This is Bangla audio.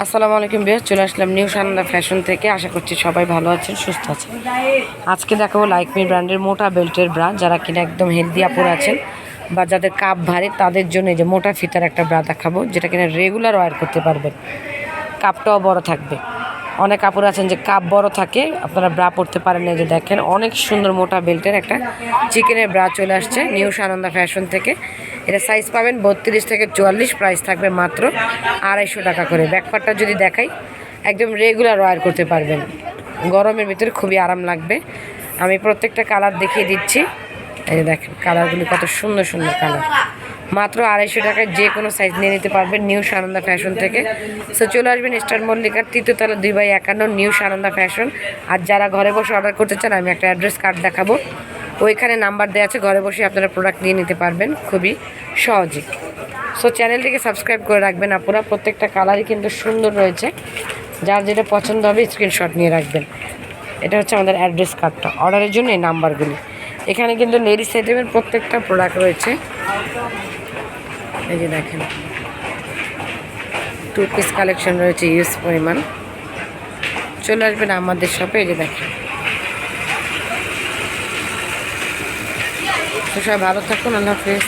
আসসালামু আলাইকুম বেশ চলে আসলাম নিউ সানন্দা ফ্যাশন থেকে। আশা করছি সবাই ভালো আছেন, সুস্থ আছেন। আজকে দেখাবো লাইকমি ব্র্যান্ডের মোটা বেল্টের ব্রা যারা কিনা একদম হেলদি আপুর আছেন বা যাদের কাপ ভারী, তাদের জন্য যে মোটা ফিতার একটা ব্রা দেখাবো, যেটা কিনা রেগুলার ওয়ার করতে পারবেন। কাপটাও বড় থাকবে। অনেক কাপড় আছেন যে কাপ বড় থাকে, আপনারা ব্রা পরতে পারেন এই যে দেখেন, অনেক সুন্দর মোটা বেল্টের একটা চিকেনের ব্রা চলে আসছে, নিউ সানন্দা ফ্যাশন থেকে। এটা সাইজ পাবেন বত্রিশ থেকে চুয়াল্লিশ প্রাইস থাকবে মাত্র আড়াইশো টাকা করে। ব্যাকপারটা যদি দেখাই, একদম রেগুলার ওয়ার করতে পারবেন। গরমের ভিতরে খুবই আরাম লাগবে। আমি প্রত্যেকটা কালার দেখিয়ে দিচ্ছি। এই দেখেন কালারগুলি কত সুন্দর সুন্দর কালার মাত্র আড়াইশো টাকায় যে কোনো সাইজ নিয়ে নিতে পারবেন নিউ সানন্দা ফ্যাশন থেকে। সো চলে আসবেন স্টার মল্লিকার তৃতীয়তলা দুই বাই একান্ন নিউ সানন্দা ফ্যাশন আর যারা ঘরে বসে অর্ডার করতে চান, আমি একটা অ্যাড্রেস কার্ড দেখাবো। ওইখানে নাম্বার দেওয়া আছে, ঘরে বসে আপনারা প্রোডাক্ট নিয়ে নিতে পারবেন খুবই সহজে। সো চ্যানেলটিকে সাবস্ক্রাইব করে রাখবেন আপনারা প্রত্যেকটা কালারই কিন্তু সুন্দর রয়েছে। যার যেটা পছন্দ হবে স্ক্রিনশট নিয়ে রাখবেন। এটা হচ্ছে আমাদের অ্যাড্রেস কার্ডটা অর্ডারের জন্য এই নাম্বারগুলি এখানে কিন্তু লেডিস আইটেমের প্রত্যেকটা প্রোডাক্ট রয়েছে। এই যে দেখেন। টু পিস কালেকশন রয়েছে ইউজ পরিমাণ। চলে আসবেন আমাদের শপে এই যে দেখেন। তো সবাই ভালো থাকুন, আল্লাহ হাফিজ।